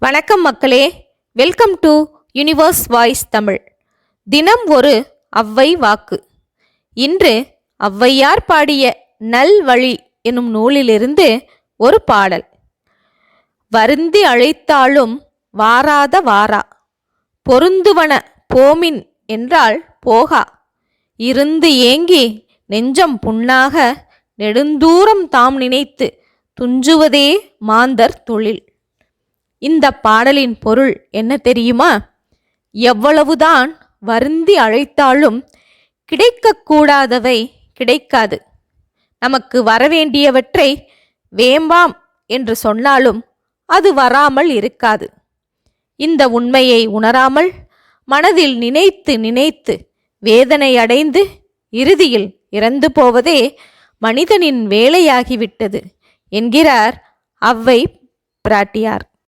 வணக்கம் மக்களே. Welcome to universe voice Tamil தினம் ஒரு அவ்வை வாக்கு. இன்று ஔவையார் பாடிய நல்வழி எனும் நூலிலிருந்து ஒரு பாடல். வருந்தி அழைத்தாலும் வாராத வாரா. பொருந்துவன போமின் என்றால் போகா. இருந்து ஏங்கி நெஞ்சம் புண்ணாக நெடுந்தூரம் தாம் நினைத்து துஞ்சுவதே மாந்தர் தொழில். இந்த பாடலின் பொருள் என்ன தெரியுமா? எவ்வளவுதான் வருந்தி அழைத்தாலும் கிடைக்கக்கூடாதவை கிடைக்காது. நமக்கு வரவேண்டியவற்றை வேம்பாம் என்று சொன்னாலும் அது வராமல் இருக்காது. இந்த உண்மையை உணராமல் மனதில் நினைத்து நினைத்து வேதனை அடைந்து இறுதியில் இறந்து போவதே மனிதனின் வேலையாகிவிட்டது என்கிறார் அவ்வை பிராட்டியார்.